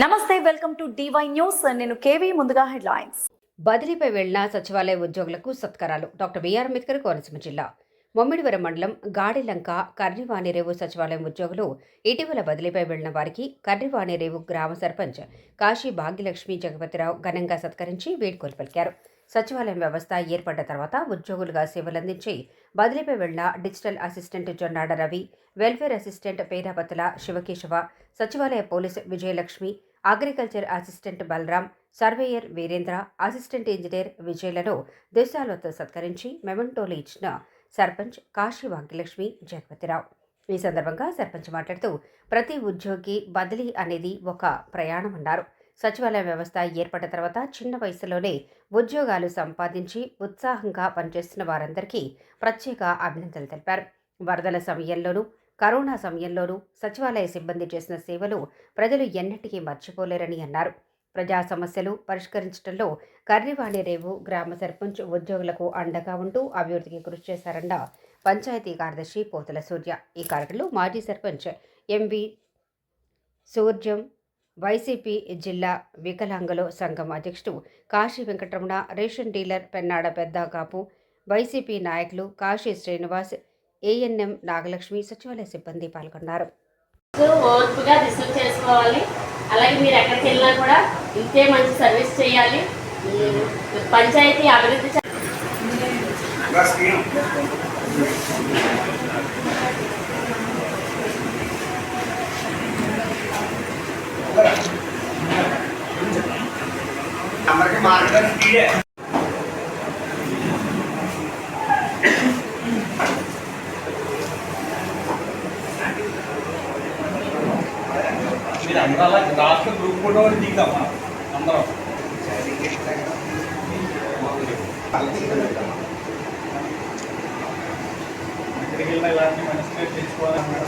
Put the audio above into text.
నమస్తే welcome to DY news. నేను KV ముందుగా హెడ్లైన్స్. బదిలీపై వెళ్ళిన సచివాలయ ఉద్యోగులకు సత్కారాలు. డాక్టర్ బిఆర్ అంబేద్కర్ కోనసీమ జిల్లా మొమ్మిడివరం మండలం గాడిలంక కర్రివాణిరేవు సచివాలయం ఉద్యోగులు ఇటీవల బదిలీపై వెళ్ళిన వారికి కర్రివాణిరేవు గ్రామ సర్పంచ్ కాశీ భాగ్యలక్ష్మి జగపతిరావు ఘనంగా సత్కరించి వేడుకలు పలికారు. సచివాలయం వ్యవస్థ ఏర్పడ్డ తర్వాత ఉద్యోగులుగా సేవలందించి బదిలీపై వెళ్ళిన digital assistant Jonnada Ravi welfare assistant Perapatula Shivakesava సచివాలయ police Vijayalakshmi agriculture assistant Balaram surveyor Veerendra assistant engineer విజయ్లను దేశాలతో సత్కరించి మెమెంటోలు ఇచ్చిన సర్పంచ్ కాశీ భాగ్యలక్ష్మి జగపతిరావు. ఈ సందర్భంగా సర్పంచ్ మాట్లాడుతూ ప్రతి ఉద్యోగి బదిలీ అనేది ఒక ప్రయాణం అన్నారు. సచివాలయ వ్యవస్థ ఏర్పడిన తర్వాత చిన్న వయసులోనే ఉద్యోగాలు సంపాదించి ఉత్సాహంగా పనిచేస్తున్న వారందరికీ ప్రత్యేక అభినందనలు తెలిపారు. వరదల సమయంలోనూ కరోనా సమయంలోనూ సచివాలయ సిబ్బంది చేసిన సేవలు ప్రజలు ఎన్నటికీ మర్చిపోలేరని అన్నారు. ప్రజా సమస్యలు పరిష్కరించడంలో కర్రివాణి రేవు గ్రామ సర్పంచ్ ఉద్యోగులకు అండగా ఉంటూ అభివృద్ధికి కృషి చేశారన్న పంచాయతీ కార్యదర్శి పోతుల సూర్య. ఈ కార్యక్రమంలో మాజీ సర్పంచ్ ఎంవి సూర్యం వైసీపీ జిల్లా వికలాంగుల సంఘం అధ్యక్షుడు Kasi Venkataramana ration dealer Pennada Peddakapu YCP నాయకులు కాశీ శ్రీనివాస్ ఏఎన్ఎం నాగలక్ష్మి సచివాలయ సిబ్బంది పాల్గొన్నారు. ఓర్పుగా రిసీవ్ చేసుకోవాలి. అలాగే మీరు ఎక్కడికి వెళ్ళినా కూడా ఇంతే మంచి సర్వీస్ చేయాలి. పంచాయతీ అభివృద్ధి చే- అందరికి మార్గదర్శి తీరే మీరు అందరూ అలా రాష్ట్ర గ్రూప్ ఫోటో కూడా దిగుతామా అందరం ఎక్కడికి వెళ్ళినా ఇలాంటి మనసులో తెచ్చుకోవాలన్నారు